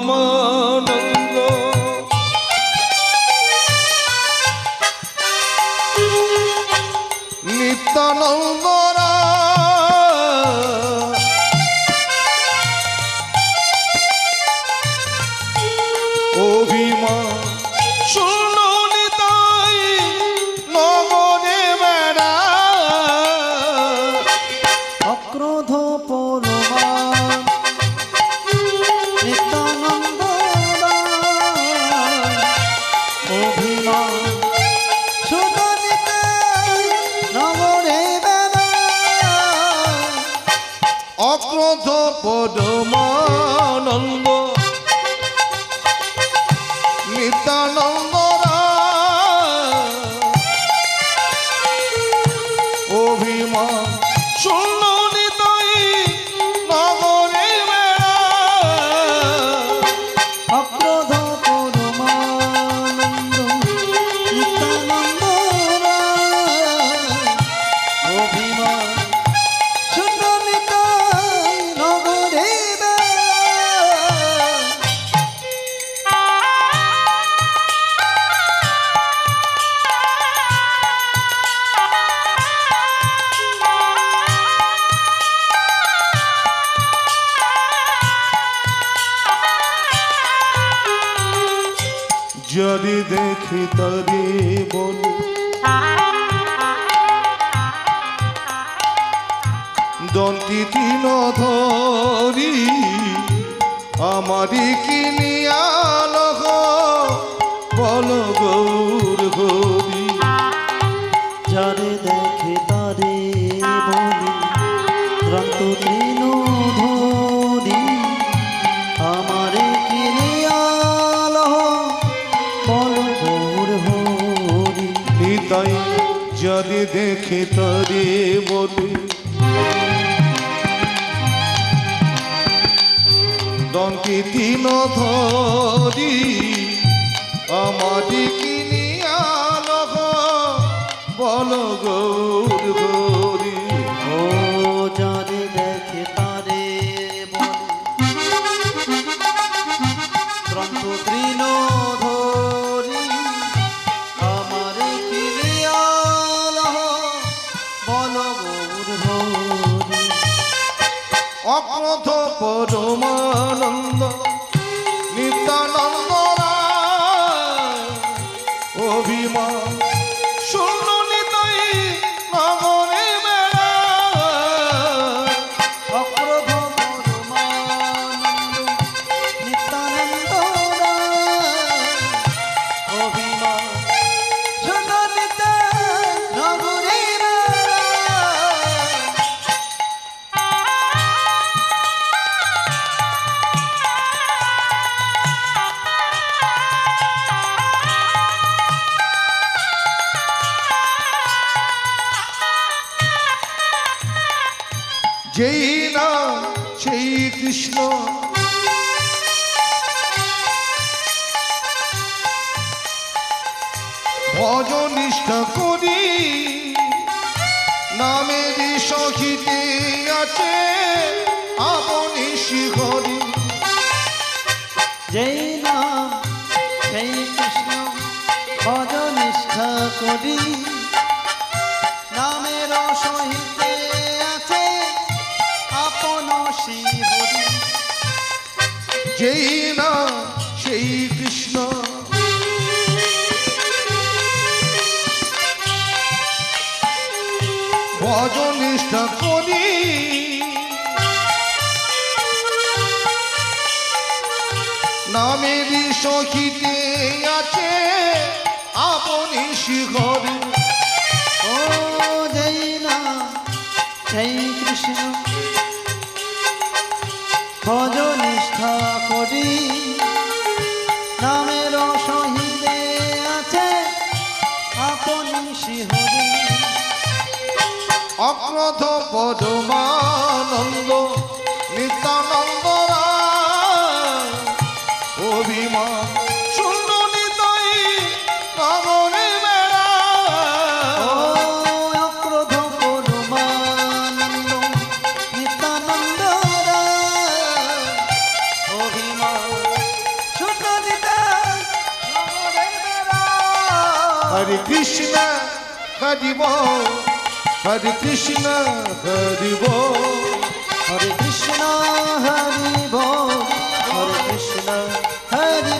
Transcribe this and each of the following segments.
পরমানন্দ নিত্যানন্দ অভিমান শুনুনি তাই নগরে বেড়া অক্রোধ পদমানন্দ। নিত্যানন্দ অভিমান যদি দেখি তবে বলি দন্তি তিন ধরি আমারি কিনিয়াল বল গৌর হরি যারে যদি দেখি তরি মতি দন্তি তিন ধরি আমারি লগ বল নিত্যানন্দ রায়, অভিমান যেই না সেই কৃষ্ণ। ভজনিষ্ঠা করি, নামের সহিতে আছে আপনি শিহরি যেই নাম সেই কৃষ্ণ ভজ নিষ্ঠা করি। করি নামেরই সহিতে আছে আপনি ও কৃষ্ণ। নামের সহিতে আছে আপন শ্রীহরি অক্রোধ পদমানন্দ নিত্যানন্দ অভিমান শূন্য নিতাই বেড়া অক্রোধ নিত্যানন্দ বেড়া। হরে হরে কৃষ্ণ হরে কৃষ্ণ হরি বল হরে কৃষ্ণ হরি বল হরে কৃষ্ণ কৃষ্ণ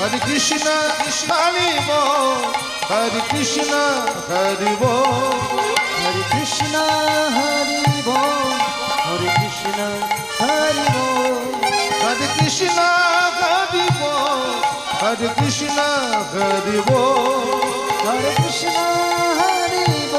হরিব হরে কৃষ্ণ হরিব হরে কৃষ্ণ হরি বল হরে কৃষ্ণ হরি বল হরে কৃষ্ণ হরিব হরে কৃষ্ণ হরি বল হরে কৃষ্ণ হরি বল হরে কৃষ্ণ হরি বল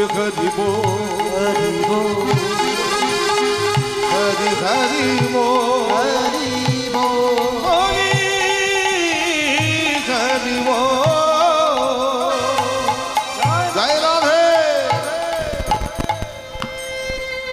গৌর হরি বল হরি বল হরি হরি বল